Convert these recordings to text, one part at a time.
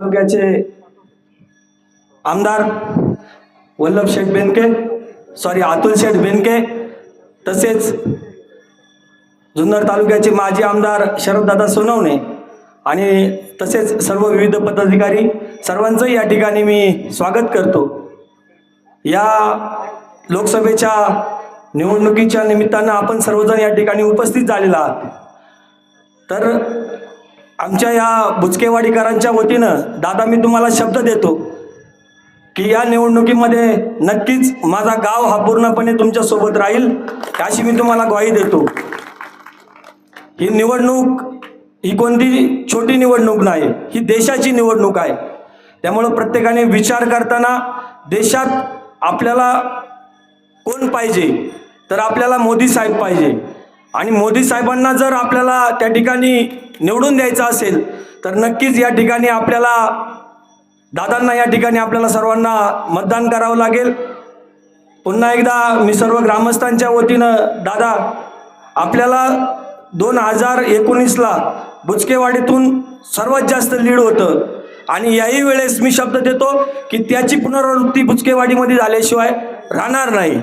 तालुक्याचे आमदार वल्लभ शेठ बेनके सॉरी अतुल शेठ बेनके तसेच जुन्नर तालुक्याचे माजी आमदार शरददादा सोनवणे आणि तसेच सर्व विविध पदाधिकारी सर्वांचं या ठिकाणी मी स्वागत करतो. या लोकसभेच्या निवडणुकीच्या निमित्तानं आपण सर्वजण या ठिकाणी उपस्थित झालेला आहात. तर आमच्या या बुचकेवाडीकरांच्या वतीनं दादा मी तुम्हाला शब्द देतो की या निवडणुकीमध्ये नक्कीच माझा गाव हा पूर्णपणे तुमच्यासोबत राहील अशी मी तुम्हाला ग्वाही देतो. ही निवडणूक ही कोणती छोटी निवडणूक नाही ही देशाची निवडणूक आहे. त्यामुळं प्रत्येकाने विचार करताना देशात आपल्याला कोण पाहिजे तर आपल्याला मोदी साहेब पाहिजे. आणि मोदी साहेबांना जर आपल्याला त्या ठिकाणी निवडून द्यायचं असेल तर नक्कीच या ठिकाणी आपल्याला दादांना या ठिकाणी आपल्याला सर्वांना मतदान करावं लागेल. पुन्हा एकदा मी सर्व ग्रामस्थांच्या वतीनं दादा आपल्याला दोन हजार एकोणीसला बुचकेवाडीतून सर्वात जास्त लीड होतं. आणि याही वेळेस मी शब्द देतो की त्याची पुनरावृत्ती बुचकेवाडीमध्ये झाल्याशिवाय राहणार नाही.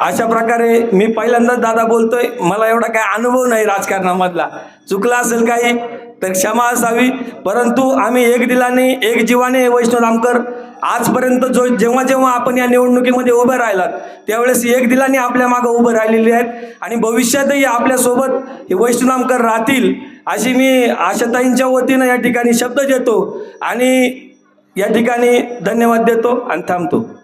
अशा प्रकारे मी पहिल्यांदाच दादा बोलतोय. मला एवढा काय अनुभव नाही राजकारणामधला. चुकला असेल काही तर क्षमा असावी. परंतु आम्ही एक दिलाने एक जीवाने वैष्णव रामकर आजपर्यंत जो जेव्हा जेव्हा आपण या निवडणुकीमध्ये उभे राहिलात त्यावेळेस एक दिलाने आपल्या मागं उभं राहिलेले आहेत. आणि भविष्यातही आपल्यासोबत हे वैष्णव रामकर राहतील अशी मी आशाताईंच्या वतीनं या ठिकाणी शब्द देतो. आणि या ठिकाणी धन्यवाद देतो आणि थांबतो.